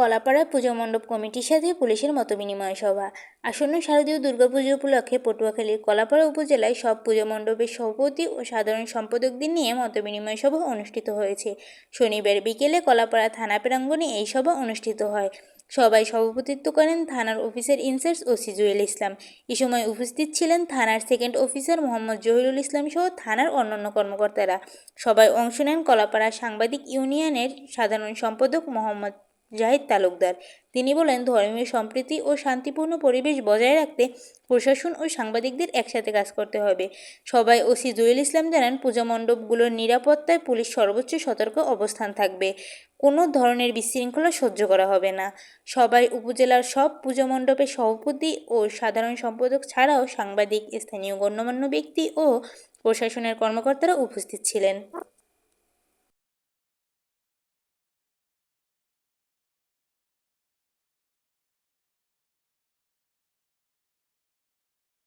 কলাপাড়া পুজো মণ্ডপ কমিটির সাথে পুলিশের মতবিনিময় সভা। আসন্ন শারদীয় দুর্গাপুজো উপলক্ষে পটুয়াখালীর কলাপাড়া উপজেলায় সব পুজো মণ্ডপের সভাপতি ও সাধারণ সম্পাদকদের নিয়ে মতবিনিময় সভা অনুষ্ঠিত হয়েছে। শনিবার বিকেলে কলাপাড়া থানা প্রাঙ্গণে এই সভা অনুষ্ঠিত হয়। সবাই সভাপতিত্ব করেন থানার officer incharge OC Jewel Islam. এ সময় উপস্থিত ছিলেন থানার সেকেন্ড অফিসার মোহাম্মদ জহিরুল ইসলাম সহ থানার অন্যান্য কর্মকর্তারা। সবাই অংশ নেন কলাপাড়া সাংবাদিক ইউনিয়নের সাধারণ সম্পাদক মোহাম্মদ জাহিদ তালুকদার। তিনি বলেন, ধর্মীয় সম্প্রীতি ও শান্তিপূর্ণ পরিবেশ বজায় রাখতে প্রশাসন ও সাংবাদিকদের একসাথে কাজ করতে হবে। সবাই ওসি জুয়েল ইসলাম জানান, পূজা মণ্ডপগুলোর নিরাপত্তায় পুলিশ সর্বোচ্চ সতর্ক অবস্থান থাকবে। কোনো ধরনের বিশৃঙ্খলা সহ্য করা হবে না। সবাই উপজেলার সব পুজো মণ্ডপের সভাপতি ও সাধারণ সম্পাদক ছাড়াও সাংবাদিক, স্থানীয় গণ্যমান্য ব্যক্তি ও প্রশাসনের কর্মকর্তারা উপস্থিত ছিলেন।